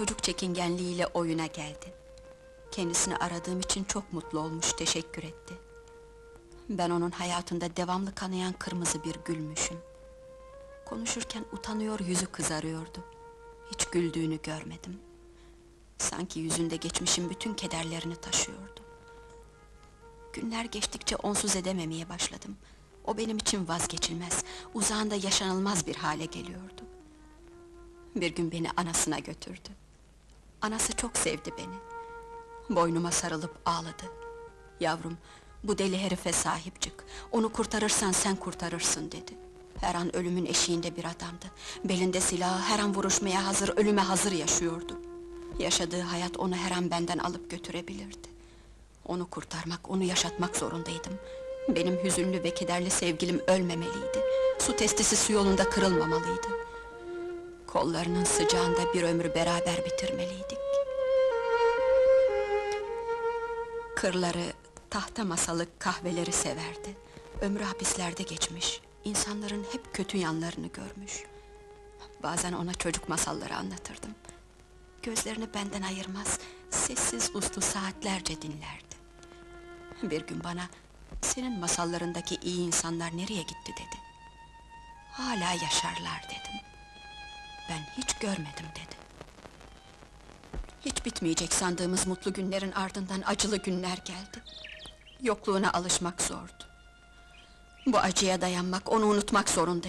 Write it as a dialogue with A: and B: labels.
A: çocuk çekingenliğiyle oyuna geldi. Kendisini aradığım için çok mutlu olmuş, teşekkür etti. Ben onun hayatında devamlı kanayan kırmızı bir gülmüşüm. Konuşurken utanıyor, yüzü kızarıyordu. Hiç güldüğünü görmedim. Sanki yüzünde geçmişin bütün kederlerini taşıyordu. Günler geçtikçe onsuz edememeye başladım. O benim için vazgeçilmez, uzağında yaşanılmaz bir hale geliyordu. Bir gün beni anasına götürdü. Anası çok sevdi beni. Boynuma sarılıp ağladı. Yavrum, bu deli herife sahip çık. Onu kurtarırsan sen kurtarırsın dedi. Her an ölümün eşiğinde bir adamdı. Belinde silahı her an vuruşmaya hazır, ölüme hazır yaşıyordu. Yaşadığı hayat onu her an benden alıp götürebilirdi. Onu kurtarmak, onu yaşatmak zorundaydım. Benim hüzünlü ve kederli sevgilim ölmemeliydi. Su testisi su yolunda kırılmamalıydı. Kollarının sıcağında bir ömrü beraber bitirmeliydik. Kırları, tahta masalık kahveleri severdi. Ömrü hapislerde geçmiş. İnsanların hep kötü yanlarını görmüş. Bazen ona çocuk masalları anlatırdım. Gözlerini benden ayırmaz, sessiz uslu saatlerce dinlerdi. Bir gün bana, senin masallarındaki iyi insanlar nereye gitti dedi. Hala yaşarlar dedim. Ben hiç görmedim dedi. Hiç bitmeyecek sandığımız mutlu günlerin ardından acılı günler geldi. Yokluğuna alışmak zordu. Bu acıya dayanmak, onu unutmak zorundayım.